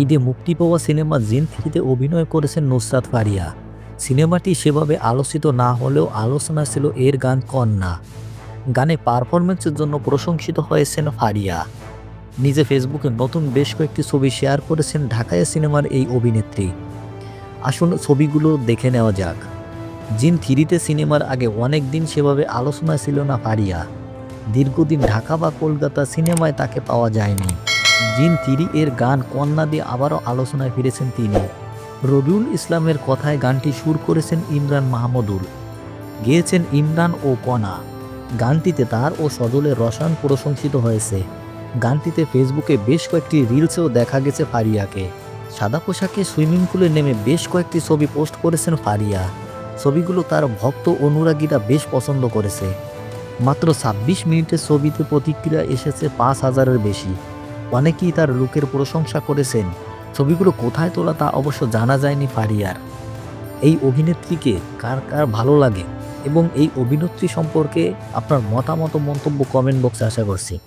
ঈদে মুক্তি পাওয়া সিনেমা জিন থ্রিতে অভিনয় করেছেন নুসরাত ফারিয়া। সিনেমাটি সেভাবে আলোচিত না হলেও আলোচনা ছিল এর গান কন্যা। গানে পারফরমেন্সের জন্য প্রশংসিত হয়েছেন ফারিয়া। নিজে ফেসবুকে নতুন বেশ কয়েকটি ছবি শেয়ার করেছেন ঢাকায় সিনেমার এই অভিনেত্রী। আসুন ছবিগুলো দেখে নেওয়া যাক। জিন থ্রিতে সিনেমার আগে অনেক দিন সেভাবে আলোচনা ছিল না ফারিয়া। দীর্ঘদিন ঢাকা বা কলকাতা সিনেমায় তাকে পাওয়া যায়নি। জিন তিরি এর গান কন্যা দিয়ে আবারও আলোচনায় ফিরেছেন তিনি। রবিউল ইসলামের কথায় গানটি সুর করেছেন ইমরান মাহমুদুল। গেয়েছেন ইমরান ও কণা। গানটিতে তার ও সজলের রসায়ন প্রশংসিত হয়েছে। গানটিতে ফেসবুকে বেশ কয়েকটি রিলসেও দেখা গেছে ফারিয়াকে। সাদা পোশাকে সুইমিং পুলে নেমে বেশ কয়েকটি ছবি পোস্ট করেছেন ফারিয়া। ছবিগুলো তার ভক্ত অনুরাগীরা বেশ পছন্দ করেছে। মাত্র ছাব্বিশ মিনিটের ছবিতে প্রতিক্রিয়া এসেছে পাঁচ হাজারের বেশি। অনেকেই তার লুকের প্রশংসা করেছেন। ছবিগুলো কোথায় তোলা তা অবশ্য জানা যায়নি ফারিয়ার। এই অভিনেত্রীকে কার কার ভালো লাগে এবং এই অভিনেত্রী সম্পর্কে আপনার মতামত মন্তব্য কমেন্ট বক্সে আশা করছি।